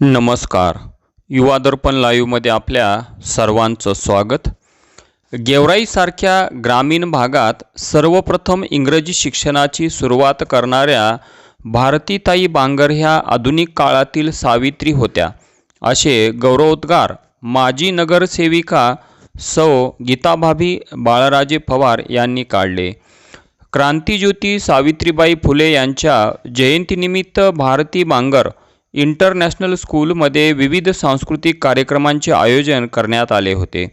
नमस्कार. युवा दर्पण लाईव्हमध्ये आपल्या सर्वांचं स्वागत. गेवराईसारख्या ग्रामीण भागात सर्वप्रथम इंग्रजी शिक्षणाची सुरुवात करणाऱ्या भारतीताई बांगर ह्या आधुनिक काळातील सावित्री होत्या. असे गौरवोद्गार माजी नगरसेविका सौ गीताभाभी बाळराजे पवार यांनी काढले. क्रांतिज्योती सावित्रीबाई फुले यांच्या जयंतीनिमित्त भारती बांगर इंटरनॅशनल स्कूलमध्ये विविध सांस्कृतिक कार्यक्रमांचे आयोजन करण्यात आले होते.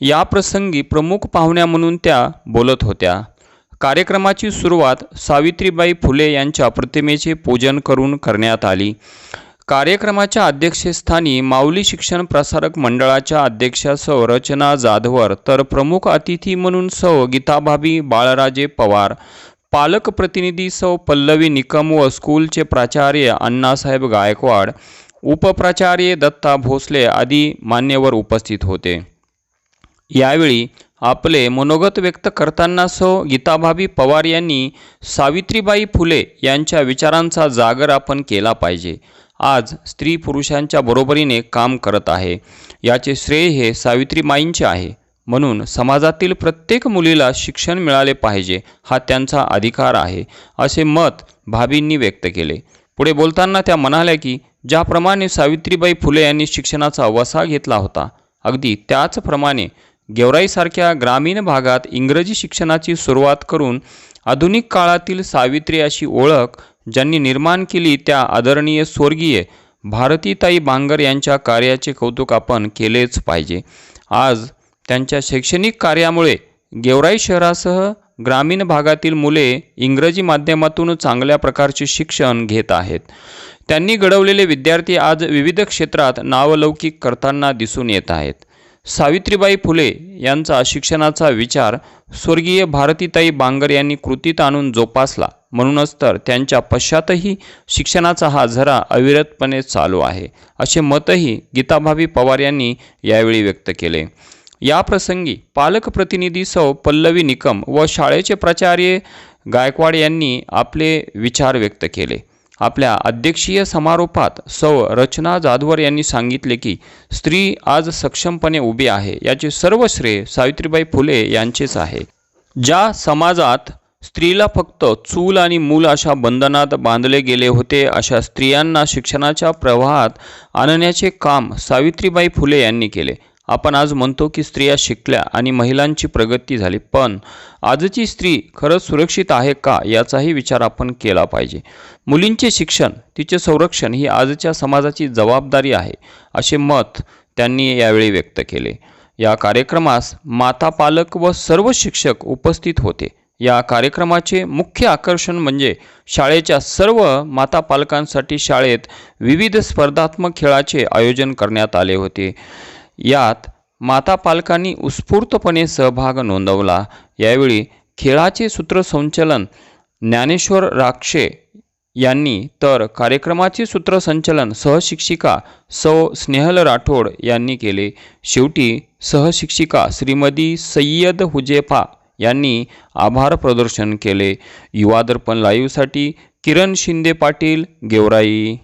या प्रसंगी प्रमुख पाहुण्या म्हणून त्या बोलत होत्या. कार्यक्रमाची सुरुवात सावित्रीबाई फुले यांच्या प्रतिमेचे पूजन करून करण्यात आली. कार्यक्रमाच्या अध्यक्षस्थानी माऊली शिक्षण प्रसारक मंडळाच्या अध्यक्षा सौ. रचना जाधवर तर प्रमुख अतिथी म्हणून सौ. गीताभाभी बाळराजे पवार पालक प्रतिनिधी सौ पल्लवी निकम व स्कूलचे प्राचार्य अण्णासाहेब गायकवाड उपप्राचार्य दत्ता भोसले आदी मान्यवर उपस्थित होते. यावेळी आपले मनोगत व्यक्त करताना सौ गीताभाभी पवार यांनी सावित्रीबाई फुले यांच्या विचारांचा जागर आपण केला पाहिजे. आज स्त्री पुरुषांच्या बरोबरीने काम करत आहे. याचे श्रेय हे सावित्रीमाईंचे आहे. म्हणून समाजातील प्रत्येक मुलीला शिक्षण मिळाले पाहिजे हा त्यांचा अधिकार आहे असे मत भाभींनी व्यक्त केले. पुढे बोलताना त्या म्हणाल्या की ज्याप्रमाणे सावित्रीबाई फुले यांनी शिक्षणाचा वसा घेतला होता अगदी त्याचप्रमाणे गेवराईसारख्या ग्रामीण भागात इंग्रजी शिक्षणाची सुरुवात करून आधुनिक काळातील सावित्री अशी ओळख ज्यांनी निर्माण केली त्या आदरणीय स्वर्गीय भारतीताई बांगर यांच्या कार्याचे कौतुक आपण केलेच पाहिजे. आज त्यांच्या शैक्षणिक कार्यामुळे गेवराई शहरासह ग्रामीण भागातील मुले इंग्रजी माध्यमातून चांगल्या प्रकारचे शिक्षण घेत आहेत. त्यांनी घडवलेले विद्यार्थी आज विविध क्षेत्रात नावलौकिक करताना दिसून येत आहेत. सावित्रीबाई फुले यांचा शिक्षणाचा विचार स्वर्गीय भारतीताई बांगर यांनी कृतीत आणून जोपासला. म्हणूनच तर त्यांच्या पश्चातही शिक्षणाचा हा झरा अविरतपणे चालू आहे असे मतही गीताभाभी पवार यांनी यावेळी व्यक्त केले. या प्रसंगी पालक प्रतिनिधी सौ पल्लवी निकम व शाळेचे प्राचार्य गायकवाड यांनी आपले विचार व्यक्त केले. आपल्या अध्यक्षीय समारोपात सौ रचना जाधवर यांनी सांगितले की स्त्री आज सक्षमपणे उभी आहे याचे सर्व श्रेय सावित्रीबाई फुले यांचेच आहे. ज्या समाजात स्त्रीला फक्त चूल आणि मूल अशा बंधनात बांधले गेले होते अशा स्त्रियांना शिक्षणाच्या प्रवाहात आणण्याचे काम सावित्रीबाई फुले यांनी केले. आपण आज म्हणतो की स्त्रिया शिकल्या आणि महिलांची प्रगती झाली. पण आजची स्त्री खरंच सुरक्षित आहे का याचाही विचार आपण केला पाहिजे. मुलींचे शिक्षण तिचे संरक्षण ही आजच्या समाजाची जबाबदारी आहे असे मत त्यांनी यावेळी व्यक्त केले. या कार्यक्रमास माता पालक व सर्व शिक्षक उपस्थित होते. या कार्यक्रमाचे मुख्य आकर्षण म्हणजे शाळेच्या सर्व माता पालकांसाठी शाळेत विविध स्पर्धात्मक खेळाचे आयोजन करण्यात आले होते. यात माता पालकांनी उत्स्फूर्तपणे सहभाग नोंदवला. यावेळी खेळाचे सूत्रसंचलन ज्ञानेश्वर राक्षे यांनी तर कार्यक्रमाचे सूत्रसंचलन सहशिक्षिका सौ. स्नेहल राठोड यांनी केले. शेवटी सहशिक्षिका श्रीमती सय्यद हुजेफा यांनी आभार प्रदर्शन केले. युवादर्पण लाईव्हसाठी किरण शिंदे पाटील गेवराई.